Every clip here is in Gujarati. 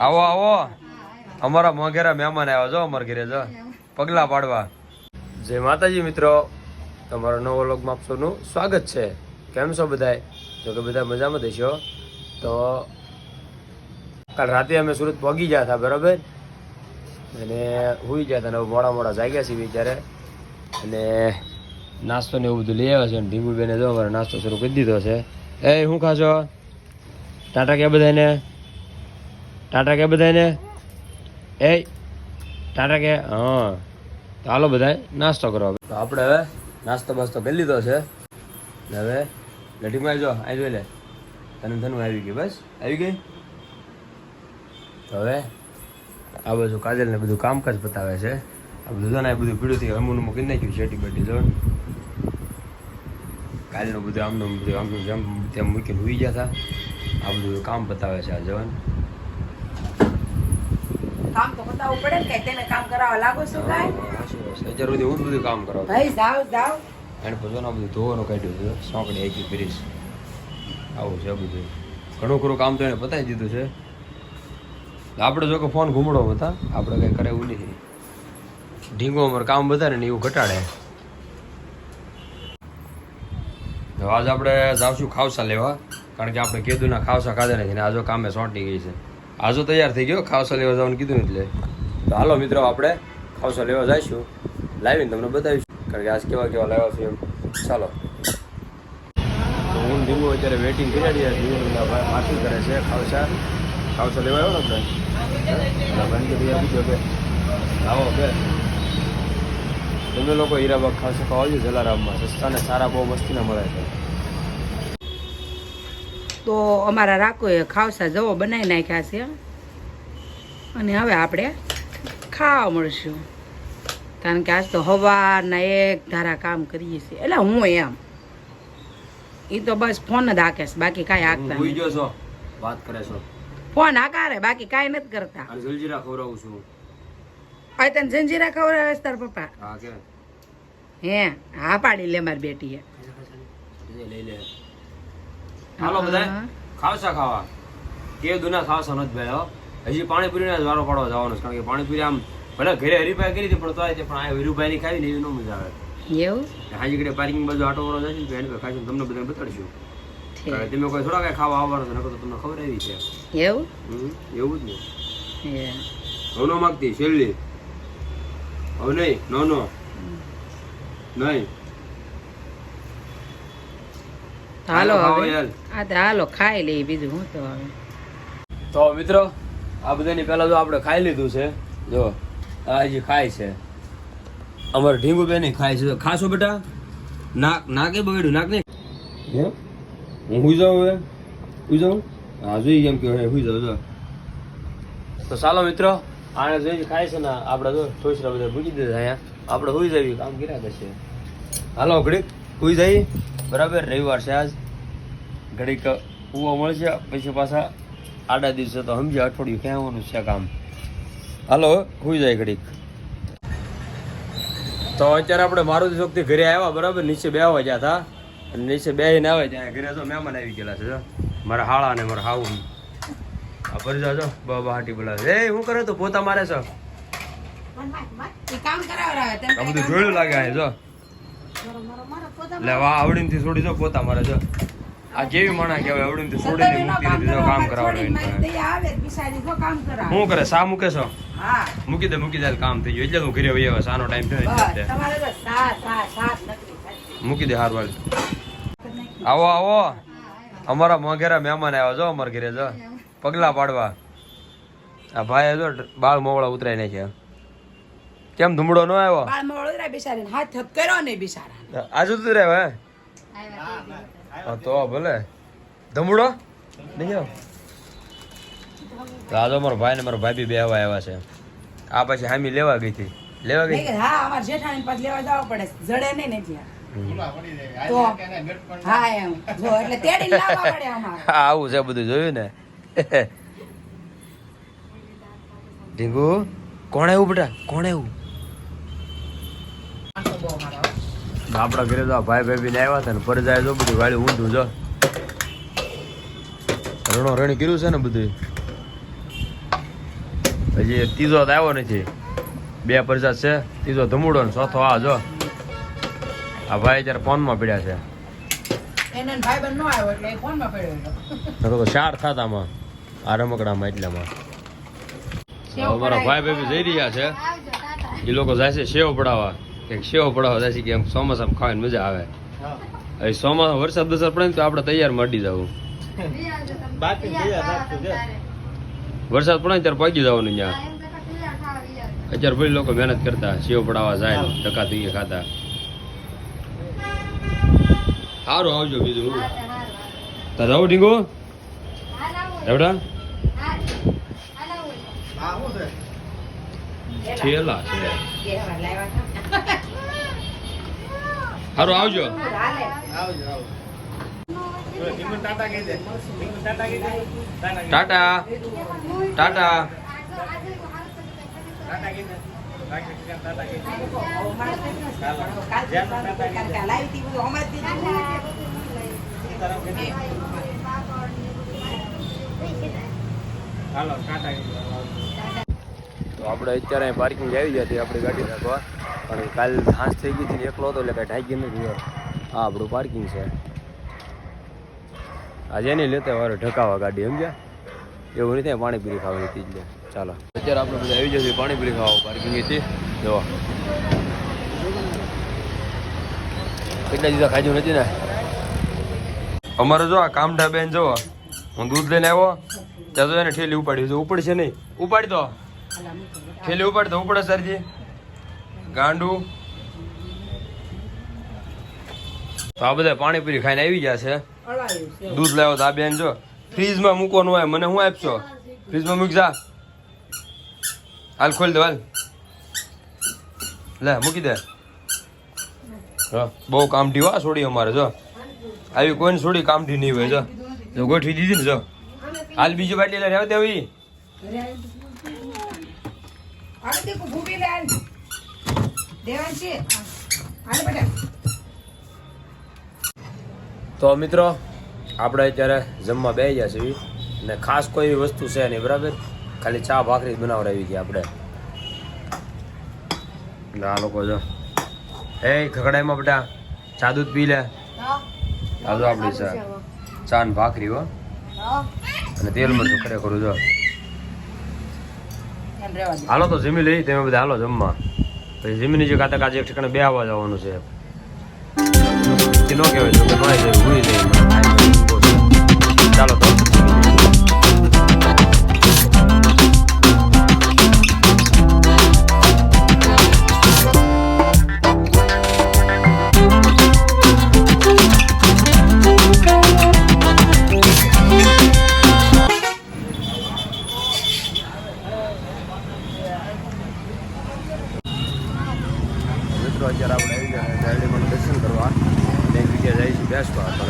આવો આવો. અમારા મોઘેરા મહેમાન આવ્યા છો અમારા ઘરે જો. પગલા પાડવા. જય માતાજી મિત્રો. તમારો નવો લોકમાં આપ સ્વાગત છે. કેમ છો બધાય? જો કે બધા મજામાં દેશો તો કાલ રાતે અમે સુરત પહોંચી ગયા હતા, બરાબર? અને હોઈ ગયા હતા મોડા મોડા જાગ્યા છીએ ત્યારે અને નાસ્તો ને એવું બધું લઈ આવ્યા છે અને ઢીંગુબેને જો અમારે નાસ્તો શરૂ કરી દીધો છે. એ, શું ખાશો? ટાટા કે બધાને ટાટા કે બધાને એ, ટાટા કે, હા. તો હાલો બધા નાસ્તો કરો તો આપણે હવે નાસ્તો બાસ્તો કરી લીધો છે. હવે લઢીમાં જો આવી જોઈ લે. તને ધનુ આવી ગઈ, બસ? આવી ગઈ? તો હવે આ બધું કાજલને બધું કામકાજ બતાવે છે. આ બધું ને, આ બધું પીળું થઈ અમુન કીધું નાખ્યું શેટી બેટી, જો. કાલનું બધું આમનું બધું આમનું જેમ તેમ મૂકીને ઉઈ ગયા હતા. આ બધું કામ બતાવે છે આ જવાન બતાવવું પડે ને તેને કામ કરાવવા લાગો છો કાંઈ? અત્યાર સુધી હું બધું કામ કરાવ ભાઈ જાવ જાવ એને પછી બધું ધોવાનું કાઢ્યું છે સોંકડી આખી ફરીશ આવું છે બધું. ઘણું ખરું કામ તો એને પતાવી દીધું છે. આપણે જો કે ફોન ઘૂમડો હતા આપણે કંઈ કરે એવું નથી. ઢીંગો અમારે કામ વધારે ને એવું ઘટાડે. તો આજ આપણે જાવશું ખાવસા લેવા કારણ કે આપણે કીધું ના ખાવસા ખાધા નથી ને આજો કામે સોંટી ગઈ છે. આજો તૈયાર થઈ ગયો ખાવસા લેવા જવાનું કીધું ને એટલે. તો હાલો મિત્રો, આપણે ખાવસો લેવા જઈશું. લાવીને તમને બતાવીશું, કારણ કે આજ કેવા કેવા લાવ્યા છે એમ. ચાલો. હું ધીમું અત્યારે વેઇટિંગ કરી રહ્યા છીએ. ભાઈ માથું કરે છે. ખાવસા. ખાવસા લેવા આવ્યો ને આવો કે તમે લોકો હીરાબાગ ખાવસા ખાવા આવજો જલારામમાં. સસ્તા ને સારા બહુ મસ્તીના મળે છે. તો અમારા રાકોએ ખાવસા જવો બનાવી નાખ્યા છે. અને હવે આપણે ખાવા મળશું. કારણ કે આજ તો હવારના એક ધારા કામ કરીએ છીએ. એટલે હું એમ એ તો બસ ફોન જ હાકે બાકી કાંઈ હાકતા. છો? વાત કરે છો? ફોન હાકારે બાકી કાંઈ નથી કરતા. આ જલજીરા ખવડાવું છું. હવે તને જંજીરા ખવડાવે તાર પપ્પા? હા કે? હે હા પાડી લે મારી બેટીએ. લઈ લે. હાલો બધા ખાવસા ખાવા. કે દુના ખાવસા નથી ભાઈ હજી પાણીપુરીના જ વારો પાડવા જવાનો છે કારણ કે પાણીપુરી આમ ભલે ઘરે હરીફાઈ કરી હતી પણ તો પણ આ વીરુભાઈ ની ખાવી ને એવી ન મજા આવે. એવું? હાજી ઘડે પાર્કિંગ બાજુ આટો વાળો જશે ને એની ખાશું તમને બધા બતાડશું. તમે કોઈ થોડા કઈ ખાવા આવવાનું છે નકર તો તમને ખબર આવી છે. એવું? એવું જ ને. હવે નો માગતી છેલ્લી. હવે નહીં નો નો નહીં. હાલો હવે. હાલો ખાઈ લે બીજું હું તો હવે? તો મિત્રો આ બધાની પહેલાં તો આપણે ખાઈ લીધું છે. જો આ હજી ખાય છે. અમારે ઢીંગુ બેની ખાય છે. ખાશો બેટા? નાક નાકે બગડ્યું નાક નહીં. હે હુઈ જાઉં હવે? હુઈ જાઉં? હા જોઈ કેમ કે હુઈ જાઉં જો. તો ચાલો મિત્રો આને જોઈ ખાય છે ને આપણે જો થોસરા બધા મૂકી દીધા અહીંયા. આપણે હુઈ જઈએ કામ કર્યા કરશે. હાલો ઘડીક હુઈ જઈએ. બરાબર રવિવાર છે આજ. ઘડીક પૂવા મળશે પછી પાછા આડા દિવસે તો સમજે અઠવાડિયું કહેવાનું છે કામ. હાલો, હુઈ જાય ઘડીક. તો અત્યારે આપણે મારુતિ શક્તિ ઘરે આવ્યા, બરાબર? નીચે બે ગયા હતા. અને નીચે બેહીને આવે ત્યાં. ઘરે તો મહેમાન આવી ગયેલા છે મારા હાળા ને મારા હાવું આ ભરી જાજો બાબા હાટી બોલાવે એ શું કરે તો? પોતા મારે છે. આ બધું જોયું લાગે જો. એટલે વાહ આવડીનથી છોડી જો, પોતા મારે, જો. આ કેવી માણા કહેવાય આવડીનથી છોડીને મૂકી દીધી કામ કરાવવાનું હું પાસે. આવે બિચારી જો કામ કરાવે. શું કરે? સા મૂકે છો? હા. મૂકી દે મૂકી દે કામ થઈ ગયું. એટલે હું ઘરે વહી આવ્યો સાનો ટાઈમ થયો એટલે તમારે તો સાત સાત સાત મૂકી દે હાર વાળ આવો આવો. અમારા મોઘેરા મહેમાન આવ્યા જો અમારા ઘરે જો. પગલા પાડવા. આ ભાઈ જો બાળ મોવળા ઉતરાય નાખ્યા. કેમ ધુમડો નો આવ્યો? બાળમાં વળોદરા બિચારીને હાથ થપ કર્યો ને બિચારા આજુ તું રે હે હા તો ભલે. ધમડો? નહીં રાજો મારો ભાઈ ને મારો ભાઈ બી હવા આવ્યા છે. આ પછી હામી લેવા ગઈ હતી. લેવા ગઈ? હા અમારે જેઠાણી પાસે લેવા જવા પડે. જડે નહીં ને ત્યાં. આવું છે બધું જોયું ને. ઢીંગુ કોણ આવ્યું બેટા? કોણ આવ્યું આપણા ઘરે તો ભાઈ ભાઈ ને આવ્યા હતા ને પર જાય જો બધું વાળી ઊંધું જો. રણો રણી કર્યું છે ને બધું હજી ત્રીજો આવ્યો નથી. બે પ્રસાદ છે ત્રીજો ધમુડો ને ચોથો આ જો. આ ભાઈ અત્યારે ફોનમાં પડ્યા છે. તો ચાર થાત આમાં. આ રમકડામાં એટલામાં. અમારા ભાઈ ભાઈ જઈ રહ્યા છે. એ લોકો જાય છે સેવ પડાવવા. કે સેવ પડાવો જાય છે કે એમ ચોમાસામાં ખાવાની મજા આવે. હવે ચોમાસા વરસાદ બરસાદ પડે ને તો આપણે તૈયાર મળી જવું. વરસાદ પડે ને ત્યારે પગી જવાનું ત્યાં. અત્યારે ભાઈ લોકો મહેનત કરતા સેવ પડાવવા જાય ધક્કા ટકા થઈ ખાતા. સારું આવજો બીજું હું. તાર રહું ઢીંગો? એવડા છેલા છે? સારું આવજો. ટાટા. ટાટા. તો આપણે અત્યારે પાર્કિંગ આવી જતી આપણી ગાડી રાખવા. પણ કાલ ઘાસ થઈ ગઈ હતી એકલો હતો એટલે કાંઈ ગયો નથી હા આપણું પાર્કિંગ છે. આજે નહીં લેતા વારે ઢકાવા ગાડી, સમજ્યા? એવું નથી પાણીપુરી ખાવાની હતી ચાલો. અત્યારે આપણે બધા આવી જશે પાણીપુરી ખાવા પાર્કિંગ હતી જો કેટલા દીધા ખાધું નથી ને? અમારે જો આ કામઠા બેન જો હું દૂધ લઈને આવ્યો, ત્યાં તો એને ઠેલી ઉપાડી જો ઉપડશે નહીં. ઉપાડી દો ઠેલી ઉપાડી દો ઉપડે સરજી? ગાંડું. તો આ બધા પાણીપુરી ખાઈને આવી ગયા છે. દૂધ લાવ્યો તો આ બેન જો ફ્રીજમાં મૂકવાનું હોય મને હું આપશો? ફ્રીજમાં મૂકી જા. હાલ ખોલી દે હાલ. લે મૂકી દે. હા બહુ કામઠી હો આ છોડી અમારે જો. આવી કોઈને છોડી કામઠી નહીં હોય જો. જો ગોઠવી દીધી ને જો. હાલ બીજી બાટલી લઈને રહેવા દેવી હાલો દીકુ ભૂપી લે હાલ. દેવાંશી, હાલો બેટા. તો મિત્રો આપણે અત્યારે જમવા બે ગયા છીએ. ને ખાસ કોઈ એવી વસ્તુ છે નહીં બરાબર? ખાલી ચા ભાખરી જ બનાવડાવી છે આપણે. આ લોકો જો. એ ખકડાઈમાં બેટા ચા દૂધ પી લે. આ આપણી ચા. ચા ને ભાખરી હો. અને તેલ મરચું ખરેખર જો. હાલો તો જમી લઈ તમે બધા હાલો જમવા. પછી જમીની જે કાતા કાજે એક ઠેકાણે બે આવવા જવાનું છે. કે નો કહેવાય, જો કે નો જાય હુઈ જાય ચાલો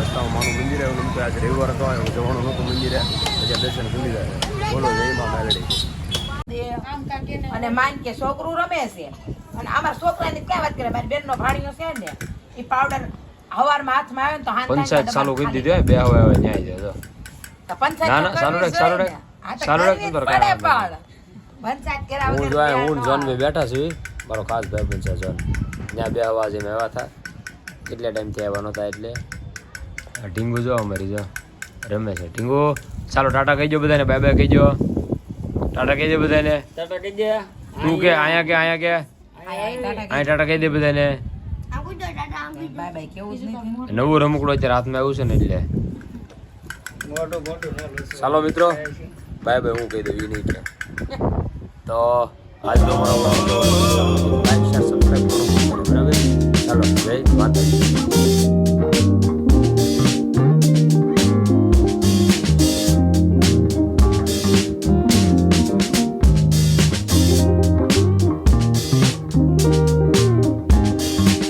બેસવા તો રસ્તામાં માનું મંદિર આવ્યું એમ આજે રવિવાર હતો એવું જવાનું નહોતું મંદિરે. પછી દર્શન કરી જાય બોલો જય મા મેલડી અને માન કે છોકરું રમે છે. અને અમારા છોકરાની ક્યાં વાત કરે? મારી બેનનો ભાણીઓ છે ને એ પાવડર હવારમાં હાથમાં આવે ને તો હાથ પંચાયત ચાલુ કરી દીધી હોય બે હવે હવે ન્યાય જાય તો પંચાયત સારું રાખ, સારું રાખ. સારું રાખ, જ પડે પણ. પંચાયત કરાવ હું વગર હું જોન બે બેઠા છું મારો ખાસ ભાઈ બન છે જોન. ત્યાં બે હવા એમ આવ્યા હતા કેટલા ટાઈમથી આવ્યા નહોતા એટલે. ઢીંગુ જો અમારી જો. રમે છે. ઢીંગુ ચાલો ટાટા કહી દો બધાને બાય બાય કહી દો ટાટા કહી દે બધાને. તું કે અહીંયા કે અહીંયા કે? આયા ટાટા અહીંયા ટાટા કહી દે બધાને બાય બાય કેવું જ નહીં નવું રમકડું અત્યારે હાથમાં આવ્યું છે ને એટલે. ચાલો મિત્રો બાય બાય હું કહી દઉં એ નહીં કે. તો આજનો મારો